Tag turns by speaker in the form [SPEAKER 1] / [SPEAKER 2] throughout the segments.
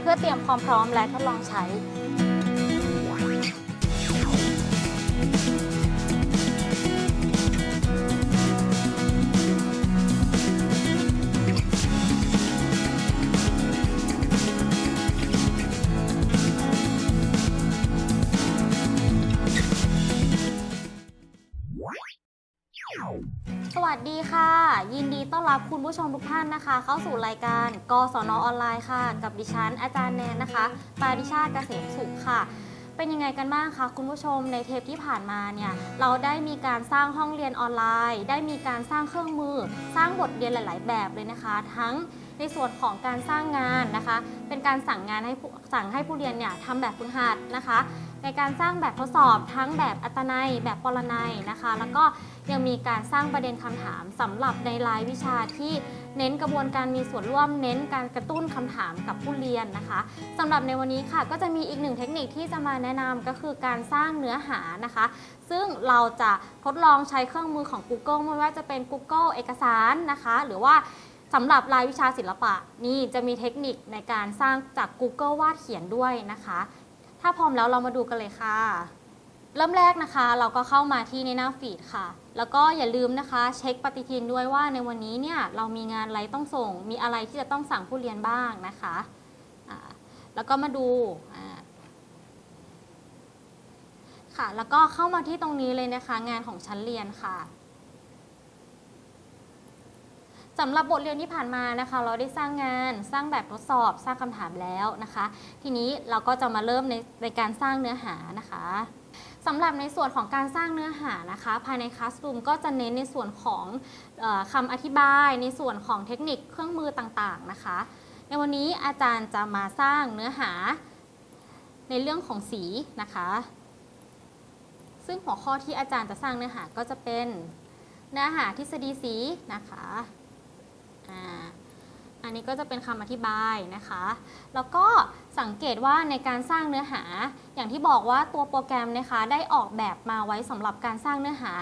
[SPEAKER 1] เพื่
[SPEAKER 2] อเตรียมความพร้อมและทดลองใช้ ผู้ชมทุกท่านนะคะ เข้าสู่รายการกศนออนไลน์ค่ะ กับดิฉันอาจารย์แนนนะคะ ปาริชาติเกษมสุขค่ะ เป็นยังไงกันบ้างคะคุณผู้ชมในเทปที่ผ่านมาเนี่ยเราได้มีการสร้างห้องเรียนออนไลน์ ได้มีการสร้างเครื่องมือ สร้างบทเรียนหลาย ๆ แบบเลยนะคะ ทั้งในส่วนของการสร้างงานนะคะ เป็นการสั่งงานให้สั่งให้ผู้เรียนเนี่ยทำแบบฝึกหัดนะคะ ในการสร้างแบบทดสอบทั้งแบบอัตนัย แบบปรนัยนะคะ แล้วก็ยังมีการสร้างประเด็นคำถามสำหรับในรายวิชาที่เน้นกระบวนการมีส่วนร่วม เน้นการกระตุ้นคำถามกับผู้เรียนนะคะสำหรับในวันนี้ค่ะ ก็จะมีอีกหนึ่งเทคนิคที่จะมาแนะนำก็คือการสร้างเนื้อหานะคะ ซึ่งเราจะทดลองใช้เครื่องมือของ Google ไม่ว่าจะเป็น Google เอกสารนะคะ หรือว่าสำหรับรายวิชาศิลปะนี่จะมีเทคนิคในการสร้างจาก Google วาดเขียนด้วยนะคะ ถ้าพร้อมแล้วเรามาดูกันเลยค่ะ เริ่มแรกนะคะ เราก็เข้ามาที่ในหน้าฟีดค่ะ แล้วก็อย่าลืมนะคะ เช็คปฏิทินด้วยว่าในวันนี้เนี่ยเรามีงานอะไรต้องส่ง มีอะไรที่จะต้องสั่งผู้เรียนบ้างนะคะแล้วก็มาดูค่ะ แล้วก็เข้ามาที่ตรงนี้เลยนะคะ งานของชั้นเรียนค่ะ สำหรับบทเรียนที่ผ่านมานะคะ เราได้สร้างงานสร้างแบบทดสอบ สร้างคำถามแล้วนะคะ ทีนี้เราก็จะมาเริ่มในในการสร้างเนื้อหานะคะสำหรับในส่วนของการสร้างเนื้อหานะคะ ภายใน Classroom ก็จะเน้นในส่วนของออคำอธิบาย ในส่วนของเทคนิคเครื่องมือต่างๆนะคะ ในวันนี้อาจารย์จะมาสร้างเนื้อหาในเรื่องของสีนะคะ ซึ่งหัวข้อที่อาจารย์จะสร้างเนื้อหาก็จะเป็นเนื้อหาทฤษฎีสีนะคะ อ่าอันนี้ก็จะเป็นคำอธิบายนะคะ แล้วก็สังเกตว่าในการสร้างเนื้อหา อย่างที่บอกว่าตัวโปรแกรมนะคะได้ออกแบบมาไว้สำหรับการสร้างเนื้อหา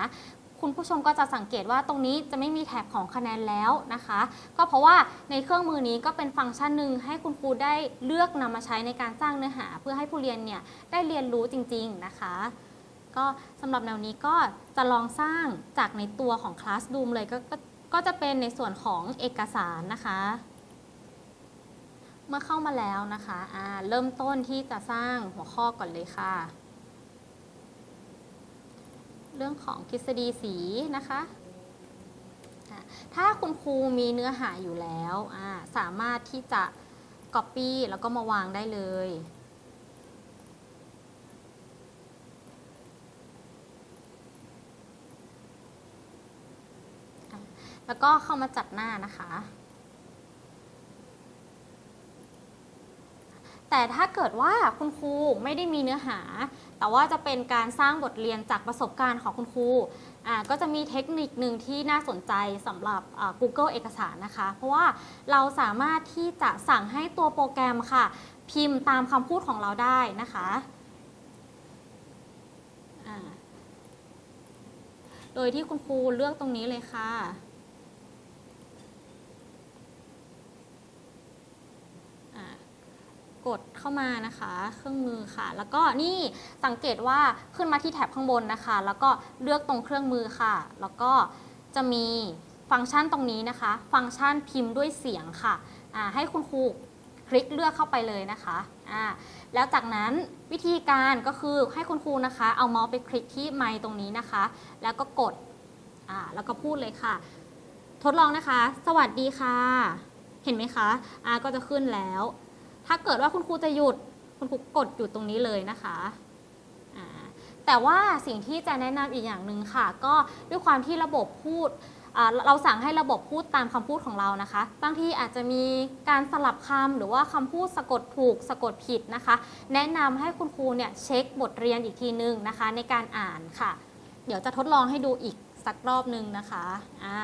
[SPEAKER 2] คุณผู้ชมก็จะสังเกตว่าตรงนี้จะไม่มีแถบของคะแนนแล้วนะคะ ก็เพราะว่าในเครื่องมือนี้ก็เป็นฟังก์ชันหนึ่งให้คุณครูได้เลือกนำมาใช้ในการสร้างเนื้อหา เพื่อให้ผู้เรียนเนี่ยได้เรียนรู้จริง ๆ นะคะก็สำหรับแนวนี้ก็จะลองสร้างจากในตัวของ Classroom เลยก็ ก็จะเป็นในส่วนของเอกสารนะคะ เมื่อเข้ามาแล้วนะคะอ่าเริ่มต้นที่จะสร้างหัวข้อก่อนเลยค่ะ เรื่องของทฤษฎีสีนะคะถ้าคุณครูมีเนื้อหาอยู่แล้ว สามารถที่จะ Copy แล้วก็มาวางได้เลย แล้วก็เข้ามาจัดหน้านะคะ แต่ถ้าเกิดว่าคุณครูไม่ได้มีเนื้อหา แต่ว่าจะเป็นการสร้างบทเรียนจากประสบการณ์ของคุณครูก็จะมีเทคนิคหนึ่งที่น่าสนใจสำหรับ Google เอกสารนะคะ เพราะว่าเราสามารถที่จะสั่งให้ตัวโปรแกรมค่ะ พิมพ์ตามคำพูดของเราได้นะคะโดยที่คุณครูเลือกตรงนี้เลยค่ะ อ่า กดเข้ามานะคะ เครื่องมือค่ะ แล้วก็นี่สังเกตว่าขึ้นมาที่แถบข้างบนนะคะ แล้วก็เลือกตรงเครื่องมือค่ะ แล้วก็จะมีฟังก์ชันตรงนี้นะคะ ฟังก์ชันพิมพ์ด้วยเสียงค่ะให้คุณครูคลิกเลือกเข้าไปเลยนะคะแล้วจากนั้นวิธีการก็คือให้คุณครูนะคะ เอาเมาส์ไปคลิกที่ไมค์ตรงนี้นะคะ แล้วก็กดแล้วก็พูดเลยค่ะ ทดลองนะคะ สวัสดีค่ะ เห็นไหมคะอาก็จะขึ้นแล้ว ถ้าเกิดว่าคุณครูจะหยุด คุณครูกดหยุดตรงนี้เลยนะคะแต่ว่าสิ่งที่จะแนะนำอีกอย่างหนึ่งค่ะ ก็ด้วยความที่ระบบพูด เราสั่งให้ระบบพูดตามคำพูดของเรานะคะ บางทีอาจจะมีการสลับคำหรือว่าคำพูดสะกดถูกสะกดผิดนะคะ แนะนำให้คุณครูเนี่ยเช็คบทเรียนอีกทีนึงนะคะ ในการอ่านค่ะ เดี๋ยวจะทดลองให้ดูอีกสักรอบนึงนะคะอ่า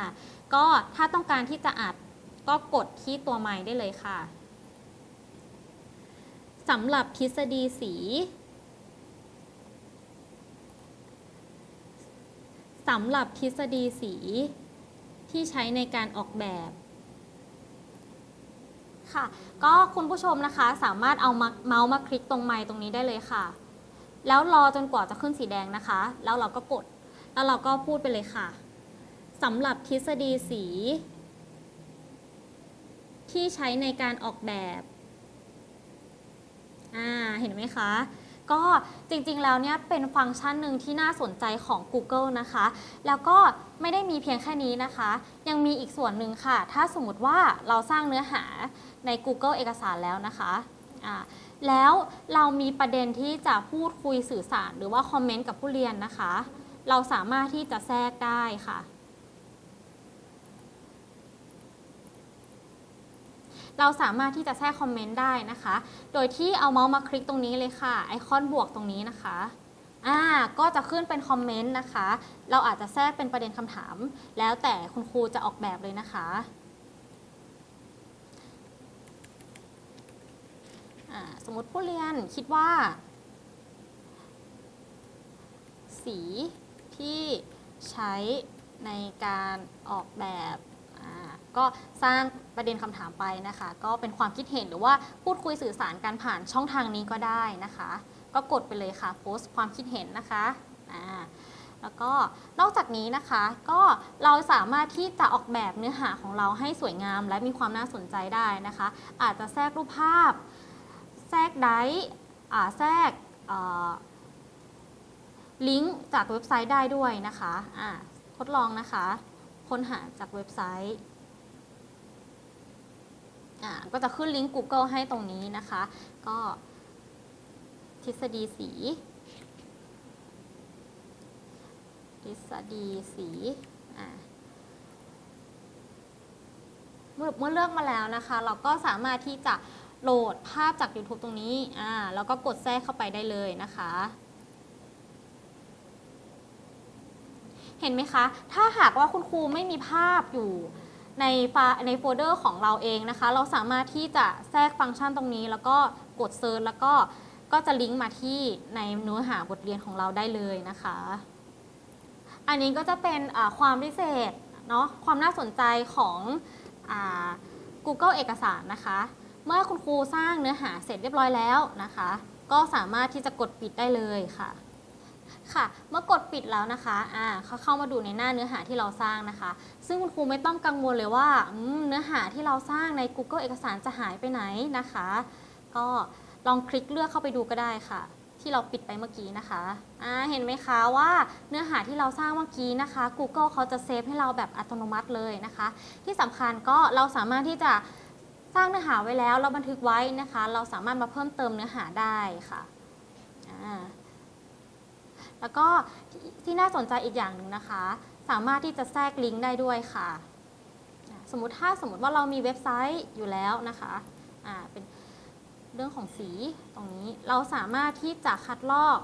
[SPEAKER 2] ก็ถ้าต้องการที่จะอัดก็กดที่ตัวไม้ได้เลยค่ะ สำหรับทฤษฎีสีสำหรับทฤษฎีสีที่ใช้ในการออกแบบค่ะ ก็คุณผู้ชมนะคะสามารถเอามาเมาส์มาคลิกตรงไมค์ตรงนี้ได้เลยค่ะ แล้วรอจนกว่าจะขึ้นสีแดงนะคะ แล้วเราก็กด แล้วเราก็พูดไปเลยค่ะสำหรับทฤษฎีสี ที่ใช้ในการออกแบบ อ่าเห็นไหมคะ ก็จริงๆแล้วเนี่ยเป็นฟังก์ชันหนึ่งที่น่าสนใจของ Google นะคะ แล้วก็ไม่ได้มีเพียงแค่นี้นะคะ ยังมีอีกส่วนหนึ่งค่ะ ถ้าสมมติว่าเราสร้างเนื้อหาใน Google เอกสารแล้วนะคะอ่าแล้วเรามีประเด็นที่จะพูดคุยสื่อสาร หรือว่าคอมเมนต์กับผู้เรียนนะคะ เราสามารถที่จะแทรกได้ค่ะ เราสามารถที่จะแทรกคอมเมนต์ได้นะคะ โดยที่เอาเมาส์มาคลิกตรงนี้เลยค่ะ ไอคอนบวกตรงนี้นะคะอ่าก็จะขึ้นเป็นคอมเมนต์นะคะ เราอาจจะแทรกเป็นประเด็นคำถาม แล้วแต่คุณครูจะออกแบบเลยนะคะอ่าสมมติผู้เรียนคิดว่า สีที่ใช้ในการออกแบบ ก็สร้างประเด็นคำถามไปนะคะ ก็เป็นความคิดเห็นหรือว่าพูดคุยสื่อสารกันผ่านช่องทางนี้ก็ได้นะคะ ก็กดไปเลยค่ะโพสต์ความคิดเห็นนะคะอ่าแล้วก็นอกจากนี้นะคะก็เราสามารถที่จะออกแบบเนื้อหาของเราให้สวยงาม และมีความน่าสนใจได้นะคะ อาจจะแทรกรูปภาพ แทรกไดแทรกลิงก์จากเว็บไซต์ได้ด้วยนะคะทดลองนะคะ ค้นหาจากเว็บไซต์ อ่าก็จะขึ้นลิงก์ Google ให้ตรงนี้นะคะ ก็ทฤษฎีสี ทฤษฎีสีอ่าเมื่อเมื่อเลือกมาแล้วนะคะ เราก็สามารถที่จะโหลดภาพจาก YouTube ตรงนี้อ่าแล้วก็กดแทรกเข้าไปได้เลยนะคะ เห็นไหมคะ ถ้าหากว่าคุณครูไม่มีภาพอยู่ ในฟล์ในโฟลเดอร์ของเราเองนะคะ เราสามารถที่จะแทรกฟังก์ชันตรงนี้ แล้วก็กดเซิร์ชแล้วก็ก็จะลิงก์มาที่ในเนื้อหาบทเรียนของเราได้เลยนะคะ อันนี้ก็จะเป็นความพิเศษเนาะความน่าสนใจของอ Google เอกสารนะคะ เมื่อคุณครูสร้างเนื้อหาเสร็จเรียบร้อยแล้วนะคะ ก็สามารถที่จะกดปิดได้เลยค่ะ ค่ะ เมื่อกดปิดแล้วนะคะอ่าเขาเข้ามาดูในหน้าเนื้อหาที่เราสร้างนะคะ ซึ่งคุณครูไม่ต้องกังวลเลยว่าเนื้อหาที่เราสร้างใน Google เอกสารจะหายไปไหนนะคะ ก็ลองคลิกเลือกเข้าไปดูก็ได้ค่ะ ที่เราปิดไปเมื่อกี้นะคะอ่าเห็นไหมคะว่าเนื้อหาที่เราสร้างเมื่อกี้นะคะ Google เขาจะเซฟให้เราแบบอัตโนมัติเลยนะคะ ที่สำคัญก็เราสามารถที่จะสร้างเนื้อหาไว้แล้วเราบันทึกไว้นะคะ เราสามารถมาเพิ่มเติมเนื้อหาได้ค่ะอ่า แล้วก็ที่ที่น่าสนใจอีกอย่างหนึ่งนะคะ สามารถที่จะแทรกลิงก์ได้ด้วยค่ะ สมมติถ้าสมมติว่าเรามีเว็บไซต์อยู่แล้วนะคะอ่าเป็นเรื่องของสีตรงนี้เราสามารถที่จะคัดลอก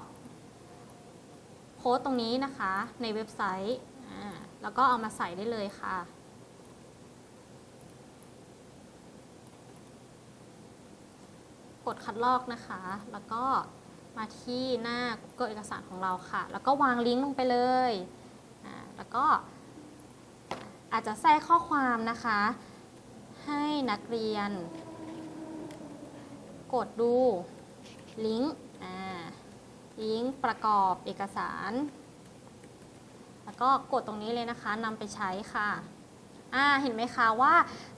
[SPEAKER 2] โค้ดตรงนี้นะคะ ในเว็บไซต์แล้วก็เอามาใส่ได้เลยค่ะกดคัดลอกนะคะ แล้วก็ มาที่หน้า Google เอกสารของเราค่ะ แล้วก็วางลิงก์ลงไปเลย แล้วก็อาจจะแทรกข้อความนะคะ ให้นักเรียน กดดูลิงก์ลิงก์ประกอบเอกสาร แล้วก็กดตรงนี้เลยนะคะนำไปใช้ค่ะอ่าเห็นไหมคะว่า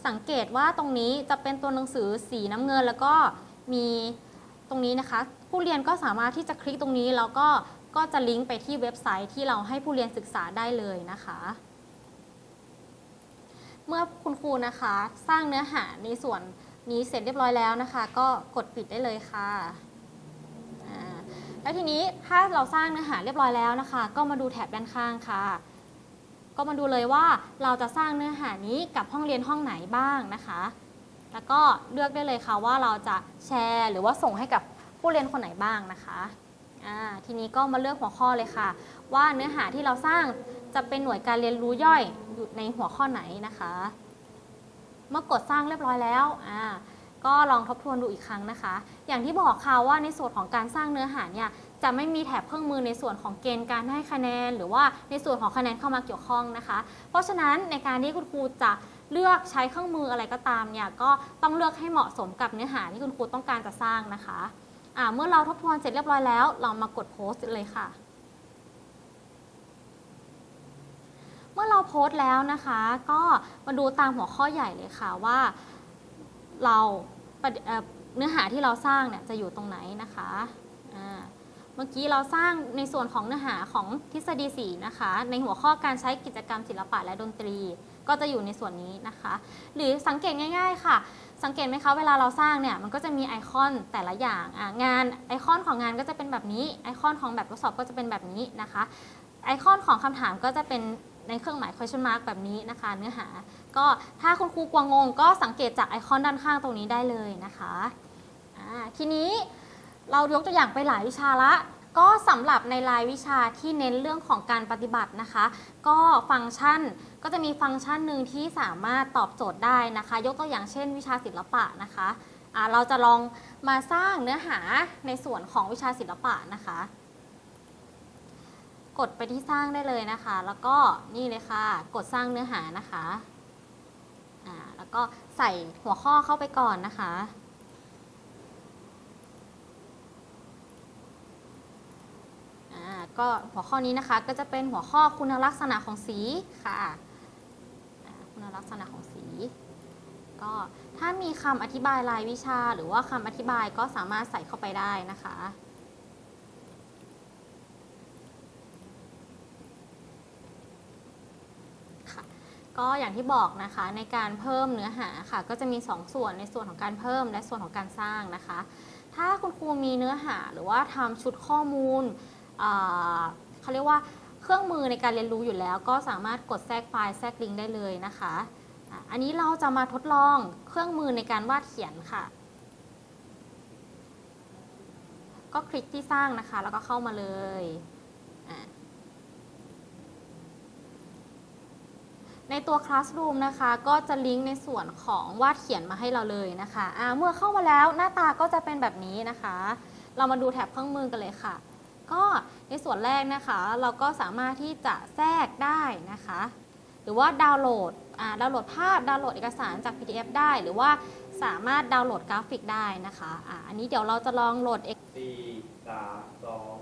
[SPEAKER 2] สังเกตว่าตรงนี้จะเป็นตัวหนังสือสีน้ำเงินแล้วก็มี ตรงนี้นะคะ ผู้เรียนก็สามารถที่จะคลิกตรงนี้แล้วก็ก็จะลิงก์ไปที่เว็บไซต์ที่เราให้ผู้เรียนศึกษาได้เลยนะคะ เมื่อคุณครูนะคะ สร้างเนื้อหาในส่วนนี้เสร็จเรียบร้อยแล้วนะคะ ก็กดปิดได้เลยค่ะแล้วทีนี้ถ้าเราสร้างเนื้อหาเรียบร้อยแล้วนะคะ ก็มาดูแถบด้านข้างค่ะ ก็มาดูเลยว่าเราจะสร้างเนื้อหานี้กับห้องเรียนห้องไหนบ้างนะคะ แล้วก็เลือกได้เลยค่ะว่าเราจะแชร์ หรือว่าส่งให้กับผู้เรียนคนไหนบ้างนะคะทีนี้ก็มาเลือกหัวข้อเลยค่ะ ว่าเนื้อหาที่เราสร้างจะเป็นหน่วยการเรียนรู้ย่อยอยู่ในหัวข้อไหนนะคะ เมื่อกดสร้างเรียบร้อยแล้วก็ลองทบทวนดูอีกครั้งนะคะ อย่างที่บอกค่ะว่าในส่วนของการสร้างเนื้อหาเนี่ยจะไม่มีแถบเครื่องมือในส่วนของเกณฑ์การให้คะแนน หรือว่าในส่วนของคะแนนเข้ามาเกี่ยวข้องนะคะ เพราะฉะนั้นในการที่คุณครูจะ เลือกใช้เครื่องมืออะไรก็ตามเนี่ยก็ต้องเลือกให้เหมาะสมกับเนื้อหาที่คุณครูต้องการจะสร้างนะคะอ่าเมื่อเราทบทวนเสร็จเรียบร้อยแล้ว เรามากดโพสต์เลยค่ะ เมื่อเราโพสต์แล้วนะคะ ก็มาดูตามหัวข้อใหญ่เลยค่ะว่าเราเดเอ่อเนื้อหาที่เราสร้างเนี่ยจะอยู่ตรงไหนนะคะอ่า เมื่อกี้เราสร้างในส่วนของเนื้อหาของทฤษฎีสีนะคะ ในหัวข้อการใช้กิจกรรมศิลปะและดนตรี ก็จะอยู่ในส่วนนี้นะคะ หรือสังเกตง่าย ๆ ค่ะ สังเกตไหมคะเวลาเราสร้างเนี่ยมันก็จะมีไอคอนแต่ละอย่างงานไอคอนของงานก็จะเป็นแบบนี้ไอคอนของแบบทดสอบก็จะเป็นแบบนี้นะคะไอคอนของคำถามก็จะเป็นในเครื่องหมาย question mark แบบนี้นะคะ เนื้อหา ก็ถ้าคุณครูกลัวงง ก็สังเกตจากไอคอนด้านข้างตรงนี้ได้เลยนะคะทีนี้ เรายกตัวอย่างไปหลายวิชาละก็สำหรับในรายวิชาที่เน้นเรื่องของการปฏิบัตินะคะ ก็ฟังก์ชันก็จะมีฟังก์ชันหนึ่งที่สามารถตอบโจทย์ได้นะคะ ยกตัวอย่างเช่น วิชาศิลปะนะคะอ่าเราจะลองมาสร้างเนื้อหาในส่วนของวิชาศิลปะนะคะ กดไปที่สร้างได้เลยนะคะ แล้วก็นี่เลยค่ะ กดสร้างเนื้อหานะคะแล้วก็ใส่หัวข้อเข้าไปก่อนนะคะ อ่า ก็หัวข้อนี้นะคะก็จะเป็นหัวข้อคุณลักษณะของสีค่ะคุณลักษณะของสีก็ถ้ามีคำอธิบายรายวิชา หรือว่าคำอธิบายก็สามารถใส่เข้าไปได้นะคะก็อย่างที่บอกนะคะในการเพิ่มเนื้อหาค่ะ ก็จะมี 2 ส่วนในส่วนของการเพิ่มและส่วนของการสร้างนะคะ ถ้าคุณครูมีเนื้อหาหรือว่าทำชุดข้อมูล เขาเรียกว่าเครื่องมือในการเรียนรู้อยู่แล้ว ก็สามารถกดแทรกไฟล์แทรกลิงก์ได้เลยนะคะ อันนี้เราจะมาทดลองเครื่องมือในการวาดเขียนค่ะ ก็คลิกที่สร้างนะคะ แล้วก็เข้ามาเลยในตัว Classroom นะคะ ก็จะลิงก์ในส่วนของวาดเขียนมาให้เราเลยนะคะอ่าเมื่อเข้ามาแล้วหน้าตาก็จะเป็นแบบนี้นะคะ เรามาดูแถบเครื่องมือกันเลยค่ะ ก็ในส่วนแรกนะคะเราก็สามารถที่จะแทรกได้นะคะ หรือว่าดาวน์โหลดอ่าดาวน์โหลดภาพดาวน์โหลดเอกสารจาก PDF ได้ หรือว่าสามารถดาวน์โหลดกราฟิกได้นะคะอ่าอันนี้เดี๋ยวเราจะลองโหลด
[SPEAKER 3] สี่สามสอง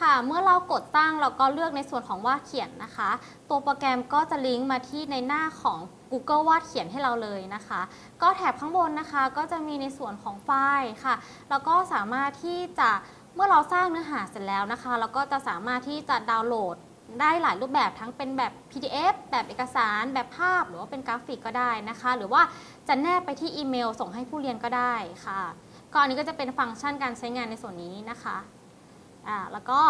[SPEAKER 2] ค่ะเมื่อเรากดตั้งเราก็เลือกในส่วนของวาดเขียนนะคะ ตัวโปรแกรมก็จะลิงก์มาที่ในหน้าของ Google วาดเขียนให้เราเลยนะคะ ก็แถบข้างบนนะคะก็จะมีในส่วนของไฟล์ค่ะ แล้วก็สามารถที่จะ เมื่อเราสร้างเนื้อหาเสร็จแล้วนะคะ เราก็จะสามารถที่จะดาวน์โหลดได้หลายรูปแบบทั้งเป็นแบบ PDF แบบเอกสาร แบบภาพ หรือว่าเป็นกราฟิกก็ได้นะคะ หรือว่าจะแนบไปที่อีเมล ส่งให้ผู้เรียนก็ได้ค่ะก็อันนี้ก็จะเป็นฟังก์ชันการใช้งานในส่วนนี้นะคะอ่าแล้วก็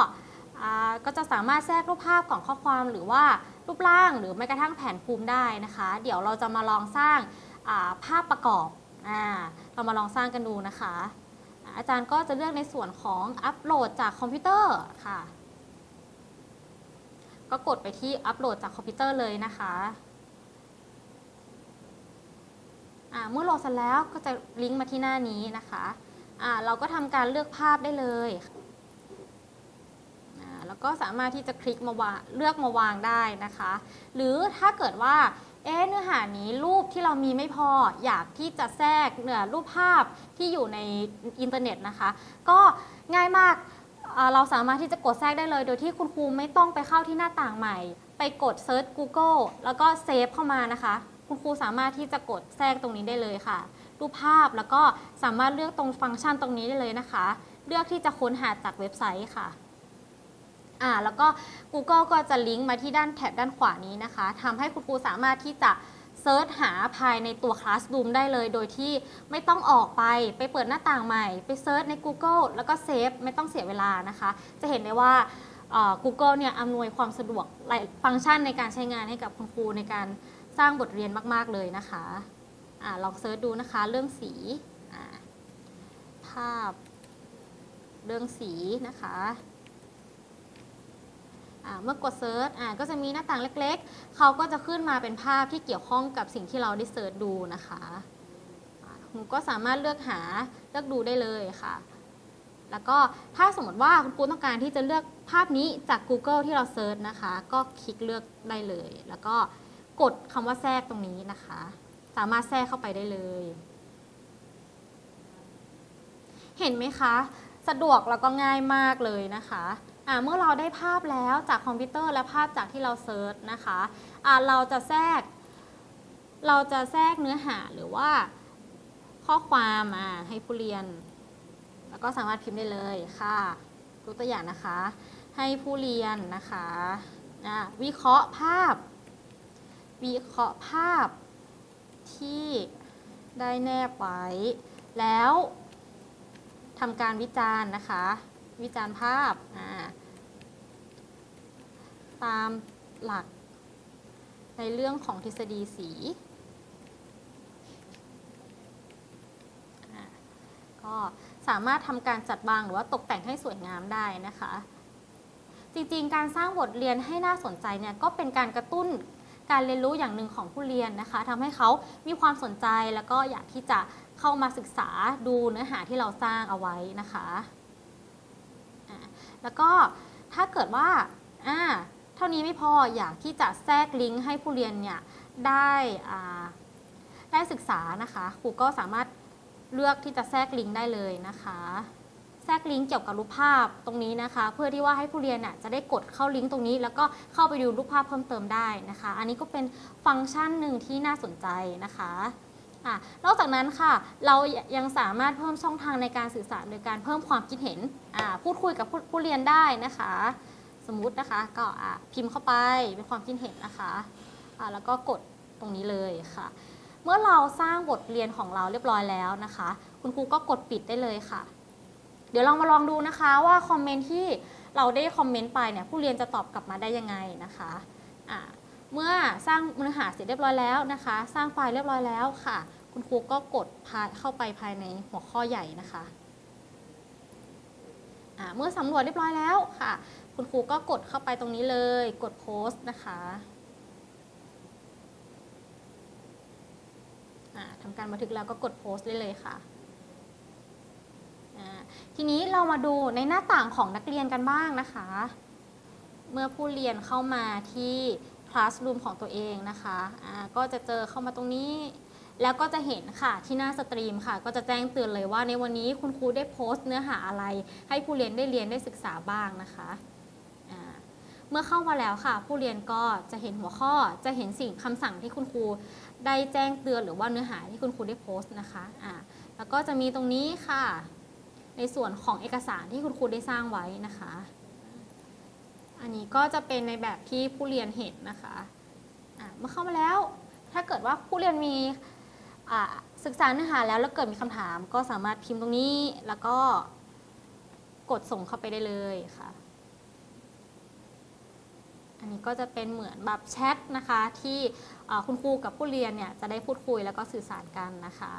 [SPEAKER 2] อ่าก็จะสามารถแทรกรูปภาพของข้อความหรือว่ารูปร่างหรือแม้กระทั่งแผนภูมิได้นะคะ เดี๋ยวเราจะมาลองสร้างอ่าภาพประกอบอ่าเรามาลองสร้างกันดูนะคะ อาจารย์ก็จะเลือกในส่วนของอัปโหลดจากคอมพิวเตอร์ค่ะ ก็กดไปที่อัปโหลดจากคอมพิวเตอร์เลยนะคะอ่าเมื่อโหลดเสร็จแล้วก็จะลิงก์มาที่หน้านี้นะคะอ่าเราก็ทำการเลือกภาพได้เลย แล้วก็สามารถที่จะคลิกมาวางเลือกมาวางได้นะคะ หรือถ้าเกิดว่าเอ๊เนื้อหานี้รูปที่เรามีไม่พออยากที่จะแทรกเนื้อรูปภาพที่อยู่ในอินเทอร์เน็ตนะคะ ก็ง่ายมากเราสามารถที่จะกดแทรกได้เลย โดยที่คุณครูไม่ต้องไปเข้าที่หน้าต่างใหม่ ไปไปกดเซิร์ช Google แล้วก็เซฟเข้ามานะคะ คุณครูสามารถที่จะกดแทรกตรงนี้ได้เลยค่ะ รูปภาพแล้วก็สามารถเลือกตรงฟังก์ชันตรงนี้ได้เลยนะคะ เลือกที่จะค้นหาจากเว็บไซต์ค่ะ อ่าแล้วก็ Google ก็จะลิงก์มาที่ด้านแถบด้านขวานี้นะคะทำให้คุณครูสามารถที่จะเซิร์ชหาภายในตัว Classroom ได้เลย โดยที่ไม่ต้องออกไปไปเปิดหน้าต่างใหม่ ไปเซิร์ชใน Google แล้วก็เซฟไม่ต้องเสียเวลานะคะ จะเห็นได้ว่า Google เนี่ยอำนวยความสะดวกหลายฟังก์ชันในการใช้งานให้กับคุณครูในการสร้างบทเรียนมาก ๆ เลยนะคะอลองเซิร์ชดูนะคะเรื่องสี ภาพ เรื่องสีนะคะ เมื่อกดเซิร์ชก็จะมีหน้าต่างเล็กๆ เขาก็จะขึ้นมาเป็นภาพที่เกี่ยวข้องกับสิ่งที่เราได้เซิร์ชดูนะคะคุณก็สามารถเลือกหาเลือกดูได้เลยค่ะ แล้วก็ถ้าสมมติว่าคุณครูต้องการที่จะเลือกภาพนี้จาก Google ที่เราเซิร์ชนะคะ ก็คลิกเลือกได้เลย แล้วก็กดคำว่าแทรกตรงนี้นะคะ สามารถแทรกเข้าไปได้เลย เห็นไหมคะ สะดวกแล้วก็ง่ายมากเลยนะคะ เมื่อเราได้ภาพแล้วจากคอมพิวเตอร์และภาพจากที่เราเซิร์ชนะคะอ่าเราจะแทรก เราจะแทรกเนื้อหาหรือว่าข้อความอ่าให้ผู้เรียน แล้วก็สามารถพิมพ์ได้เลยค่ะดูตัวอย่างนะคะ ให้ผู้เรียนนะคะอ่าวิเคราะห์ภาพ วิเคราะห์ภาพที่ได้แนบไว้ แล้วทำการวิจารณ์นะคะ วิจารณ์ภาพาตามหลักในเรื่องของทฤษฎีสี ก็สามารถทำการจัดวางหรือว่าตกแต่งให้สวยงามได้นะคะ จริงๆ การสร้างบทเรียนให้น่าสนใจเนี่ยก็เป็นการกระตุ้นการเรียนรู้อย่างหนึ่งของผู้เรียนนะคะทำให้เขามีความสนใจแล้วก็อยากที่จะเข้ามาศึกษาดูเนื้อหาที่เราสร้างเอาไว้นะคะ แล้วก็ถ้าเกิดว่าอ่าเท่านี้ไม่พออยากที่จะแทรกลิงก์ให้ผู้เรียนเนี่ยได้อ่าได้ศึกษานะคะครูก็สามารถเลือกที่จะแทรกลิงก์ได้เลยนะคะ แทรกลิงก์เกี่ยวกับรูปภาพตรงนี้นะคะ เพื่อที่ว่าให้ผู้เรียนน่ะจะได้กดเข้าลิงก์ตรงนี้ แล้วก็เข้าไปดูรูปภาพเพิ่มเติมได้นะคะ อันนี้ก็เป็นฟังก์ชันหนึ่งที่น่าสนใจนะคะอะ นอกจากนั้นค่ะ เรายังสามารถเพิ่มช่องทางในการสื่อสารโดยการเพิ่มความคิดเห็นพูดคุยกับผู้ผู้เรียนได้นะคะ สมมุตินะคะก็พิมพ์เข้าไปเป็นความคิดเห็นนะคะะแล้วก็กดตรงนี้เลยค่ะ เมื่อเราสร้างบทเรียนของเราเรียบร้อยแล้วนะคะ คุณครูก็กดปิดได้เลยค่ะ เดี๋ยวเรามาลองดูนะคะว่าคอมเมนต์ที่เราได้คอมเมนต์ไปเนี่ยผู้เรียนจะตอบกลับมาได้ยังไงนะคะะ เมื่อสร้างเนื้อหาเสร็จเรียบร้อยแล้วนะคะ สร้างไฟล์เรียบร้อยแล้วค่ะ คุณครูก็กดพาเข้าไปภายในหัวข้อใหญ่นะคะเมื่อสำรวจเรียบร้อยแล้วค่ะ คุณครูก็กดเข้าไปตรงนี้เลย กดโพสต์นะคะทำการบันทึกแล้วก็กดโพสต์ได้เลยค่ะ ทีนี้เรามาดูในหน้าต่างของนักเรียนกันบ้างนะคะ เมื่อผู้เรียนเข้ามาที่ Classroom ของตัวเองนะคะอ่าก็จะเจอเข้ามาตรงนี้ แล้วก็จะเห็นค่ะที่หน้าสตรีมค่ะ ก็จะแจ้งเตือนเลยว่าในวันนี้คุณครูได้โพสต์เนื้อหาอะไร ให้ผู้เรียนได้เรียนได้ศึกษาบ้างนะคะเมื่อเข้ามาแล้วค่ะ ผู้เรียนก็จะเห็นหัวข้อจะเห็นสิ่งคำสั่งที่คุณครูได้แจ้งเตือนหรือว่าเนื้อหาที่คุณครูได้โพสต์นะคะอ่าแล้วก็จะมีตรงนี้ค่ะ ในส่วนของเอกสารที่คุณครูได้สร้างไว้นะคะ อันนี้ก็จะเป็นในแบบที่ผู้เรียนเห็นนะคะะเมื่อเข้ามาแล้ว ถ้าเกิดว่าผู้เรียนมีอ่าศึกษาเนื้อหาแล้วแล้วเกิดมีคำถาม ก็สามารถพิมพ์ตรงนี้แล้วก็กดส่งเข้าไปได้เลยค่ะ อันนี้ก็จะเป็นเหมือนแบบแชทนะคะ ที่คุณครูกับผู้เรียนเนี่ยจะได้พูดคุยแล้วก็สื่อสารกันนะคะ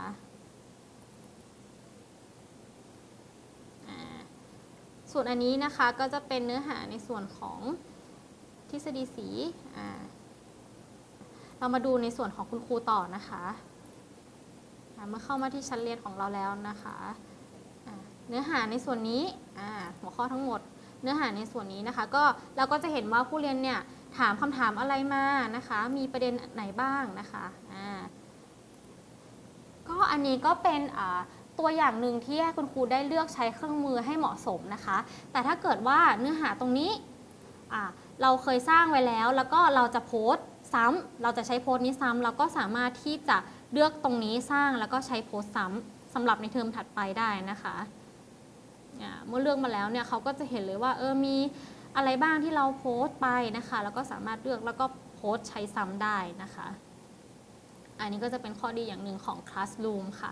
[SPEAKER 2] ส่วนอันนี้นะคะก็จะเป็นเนื้อหาในส่วนของทฤษฎีสี เรามาดูในส่วนของคุณครูต่อนะคะเมื่อเข้ามาที่ชั้นเรียนของเราแล้วนะคะ เนื้อหาในส่วนนี้หัวข้อทั้งหมด เนื้อหาในส่วนนี้นะคะ ก็เราก็จะเห็นว่าผู้เรียนเนี่ยถามคำถามอะไรมานะคะ มีประเด็นไหนบ้างนะคะก็อันนี้ก็เป็น ตัวอย่างหนึ่งที่ให้คุณครูได้เลือกใช้เครื่องมือให้เหมาะสมนะคะ แต่ถ้าเกิดว่าเนื้อหาตรงนี้เราเคยสร้างไว้แล้ว แล้วก็เราจะโพสต์ซ้ำเราจะใช้โพสต์นี้ซ้ำเราก็สามารถที่จะเลือกตรงนี้สร้างแล้วก็ใช้โพสต์ซ้ำสำหรับในเทอมถัดไปได้นะคะเมื่อเลือกมาแล้วเนี่ยเขาก็จะเห็นเลยว่าเออมีอะไรบ้างที่เราโพสต์ไปนะคะ แล้วก็สามารถเลือกแล้วก็โพสต์ใช้ซ้ำได้นะคะ อันนี้ก็จะเป็นข้อดีอย่างหนึ่งของ Classroom ค่ะ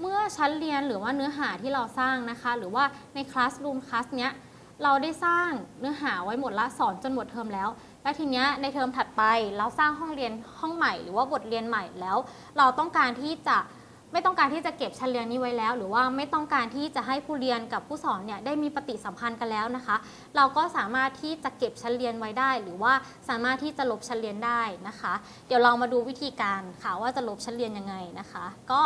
[SPEAKER 2] เมื่อชั้นเรียนหรือว่าเนื้อหาที่เราสร้างนะคะ หรือว่าใน Classroom คลาสเนี้ยเราได้สร้างเนื้อหาไว้หมดละสอนจนหมดเทอมแล้ว แล้วทีเนี้ยในเทอมถัดไปเราสร้างห้องเรียนห้องใหม่ หรือว่าบทเรียนใหม่แล้ว เราต้องการที่จะไม่ต้องการที่จะเก็บชั้นเรียนนี้ไว้แล้ว หรือว่าไม่ต้องการที่จะให้ผู้เรียนกับผู้สอนเนี่ยได้มีปฏิสัมพันธ์กันแล้วนะคะ เราก็สามารถที่จะเก็บชั้นเรียนไว้ได้ หรือว่าสามารถที่จะลบชั้นเรียนได้นะคะ เดี๋ยวเรามาดูวิธีการค่ะว่าจะลบชั้นเรียนยังไงนะคะ ก็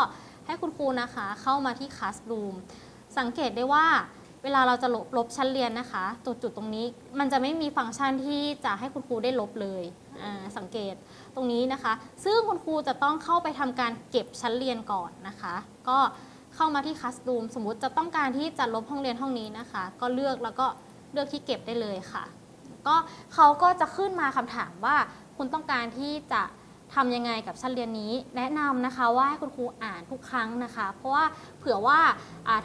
[SPEAKER 2] ให้คุณครูนะคะเข้ามาที่ Classroom สังเกตได้ว่าเวลาเราจะลบลบชั้นเรียนนะคะจุดจุดตรงนี้มันจะไม่มีฟังก์ชันที่จะให้คุณครูได้ลบเลยสังเกตตรงนี้นะคะ ซึ่งคุณครูจะต้องเข้าไปทำการเก็บชั้นเรียนก่อนนะคะ ก็เข้ามาที่ Classroom สมมุติจะต้องการที่จะลบห้องเรียนห้องนี้นะคะ ก็เลือกแล้วก็เลือกที่เก็บได้เลยค่ะ ก็เขาก็จะขึ้นมาคำถามว่าคุณต้องการที่จะ ทำยังไงกับชั้นเรียนนี้ แนะนำนะคะว่าให้คุณครูอ่านทุกครั้งนะคะ เพราะว่าเผื่อว่า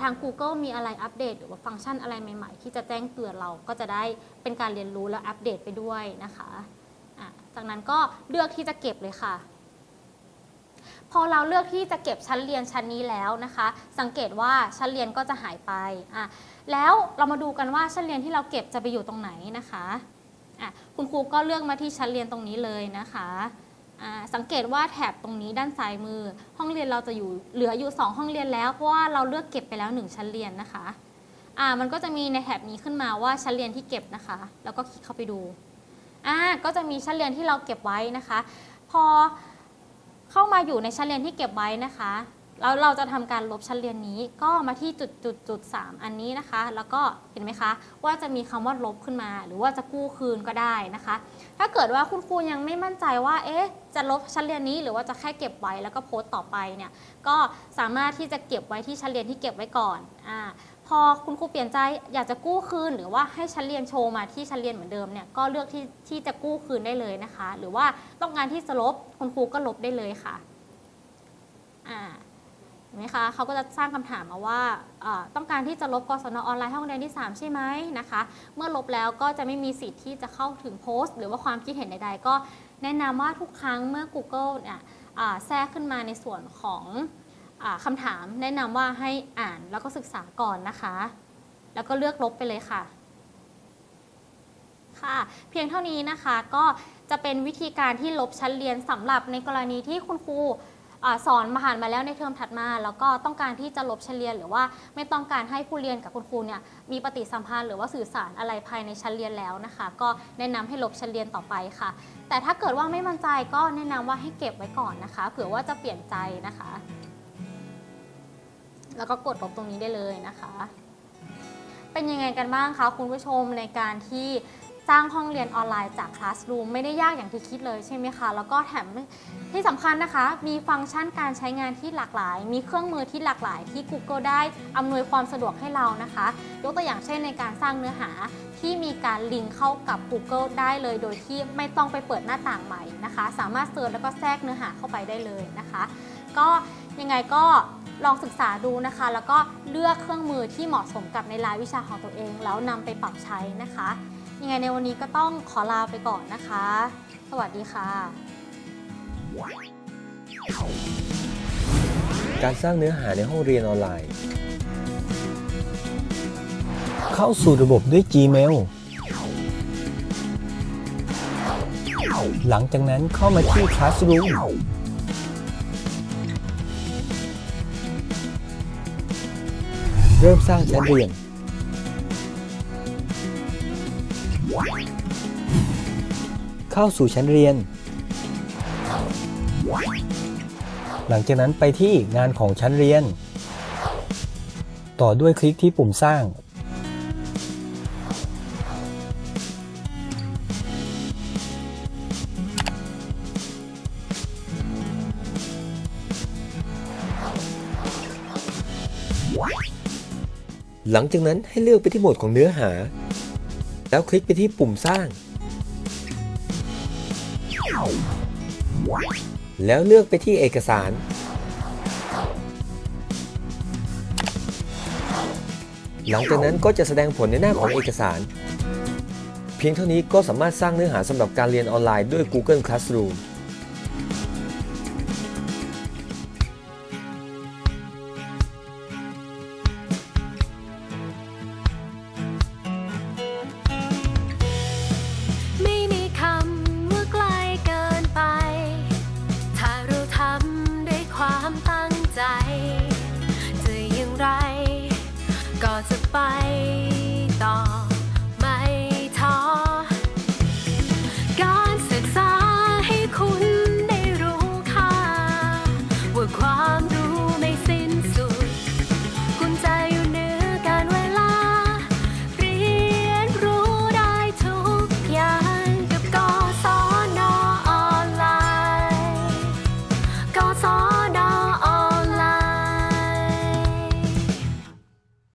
[SPEAKER 2] ทาง Google มีอะไรอัปเดต หรือว่าฟังก์ชันอะไรใหม่ ๆ ที่จะแจ้งเตือนเราก็จะได้เป็นการเรียนรู้และอัปเดตไปด้วยนะคะะจากนั้นก็เลือกที่จะเก็บเลยค่ะ พอเราเลือกที่จะเก็บชั้นเรียนชั้นนี้แล้วนะคะ สังเกตว่าชั้นเรียนก็จะหายไปอะแล้วเรามาดูกันว่าชั้นเรียนที่เราเก็บจะไปอยู่ตรงไหนนะคะอะคุณครูก็เลือกมาที่ชั้นเรียนตรงนี้เลยนะคะ สังเกตว่าแถบตรงนี้ด้านซ้ายมือ ห้องเรียนเราจะอยู่เหลืออยู่ 2 ห้องเรียนแล้ว เพราะว่าเราเลือกเก็บไปแล้ว 1 ชั้นเรียนนะคะอ่ามันก็จะมีในแถบนี้ขึ้นมาว่าชั้นเรียนที่เก็บนะคะ แล้วก็คลิกเข้าไปดูอ่าก็จะมีชั้นเรียนที่เราเก็บไว้นะคะ พอเข้ามาอยู่ในชั้นเรียนที่เก็บไว้นะคะ แล้วเราจะทำการลบชั้นเรียนนี้ก็มาที่จุดจุดจุดสามอันนี้นะคะ แล้วก็เห็นไหมคะว่าจะมีคำว่าลบขึ้นมา หรือว่าจะกู้คืนก็ได้นะคะ ถ้าเกิดว่าคุณครูยังไม่มั่นใจว่าเอ๊ะจะลบชั้นเรียนนี้ หรือว่าจะแค่เก็บไว้แล้วก็โพสต์ต่อไปเนี่ยก็สามารถที่จะเก็บไว้ที่ชั้นเรียนที่เก็บไว้ก่อนอ่าพอคุณครูเปลี่ยนใจอยากจะกู้คืน หรือว่าให้ชั้นเรียนโชว์มาที่ชั้นเรียนเหมือนเดิมเนี่ยก็เลือกที่ที่จะกู้คืนได้เลยนะคะ หรือว่าต้องการที่จะลบคุณครูก็ลบได้เลยค่ะอ่า ไหมคะเขาก็จะสร้างคำถามมาว่าต้องการที่จะลบกศนออนไลน์ห้องเรียนที่ 3 ใช่ไหมนะคะ เมื่อลบแล้วก็จะไม่มีสิทธิ์ที่จะเข้าถึงโพสต์ หรือว่าความคิดเห็นใดๆ ก็แนะนำว่าทุกครั้งเมื่อ Google เนี่ยแทรกขึ้นมาในส่วนของอาคำถาม แนะนำว่าให้อ่านแล้วก็ศึกษาก่อนนะคะ แล้วก็เลือกลบไปเลยค่ะค่ะเพียงเท่านี้นะคะก็จะเป็นวิธีการที่ลบชั้นเรียนสำหรับในกรณีที่คุณครู สอนมาผ่านมาแล้วในเทอมถัดมา แล้วก็ต้องการที่จะลบชั้นเรียน หรือว่าไม่ต้องการให้ผู้เรียนกับคุณครูเนี่ยมีปฏิสัมพันธ์หรือว่าสื่อสารอะไรภายในชั้นเรียนแล้วนะคะ ก็แนะนำให้ลบชั้นเรียนต่อไปค่ะ แต่ถ้าเกิดว่าไม่มั่นใจก็แนะนำว่าให้เก็บไว้ก่อนนะคะ เผื่อว่าจะเปลี่ยนใจนะคะ แล้วก็กดลบตรงนี้ได้เลยนะคะ เป็นยังไงกันบ้างคะคุณผู้ชมในการที่ สร้างห้องเรียนออนไลน์จาก Classroom ไม่ได้ยากอย่างที่คิดเลยใช่ไหมคะ แล้วก็แถมที่สำคัญนะคะ มีฟังก์ชันการใช้งานที่หลากหลาย มีเครื่องมือที่หลากหลาย ที่ Google ได้อำนวยความสะดวกให้เรานะคะ ยกตัวอย่างเช่นในการสร้างเนื้อหาที่มีการลิงก์เข้ากับ Google ได้เลย โดยที่ไม่ต้องไปเปิดหน้าต่างใหม่นะคะ สามารถเซิร์ชแล้วก็แทรกเนื้อหาเข้าไปได้เลยนะคะ ก็ยังไงก็ลองศึกษาดูนะคะ แล้วก็เลือกเครื่องมือที่เหมาะสมกับในรายวิชาของตัวเอง แล้วนำไปปรับใช้นะคะ ยังไงในวันนี้ก็ต้องขอลาไปก่อนนะคะ สวัสดีค่ะ
[SPEAKER 4] การสร้างเนื้อหาในห้องเรียนออนไลน์ เข้าสู่ระบบด้วย Gmail หลังจากนั้นเข้ามาที่ Classroom เริ่มสร้างชั้นเรียน เข้าสู่ชั้นเรียน หลังจากนั้นไปที่งานของชั้นเรียน ต่อด้วยคลิกที่ปุ่มสร้าง หลังจากนั้นให้เลือกไปที่โหมดของเนื้อหา แล้วคลิกไปที่ปุ่มสร้าง แล้วเลือกไปที่เอกสาร หลังจากนั้นก็จะแสดงผลในหน้าของเอกสาร เพียงเท่านี้ก็สามารถสร้างเนื้อหาสำหรับการเรียนออนไลน์ด้วย Google Classroom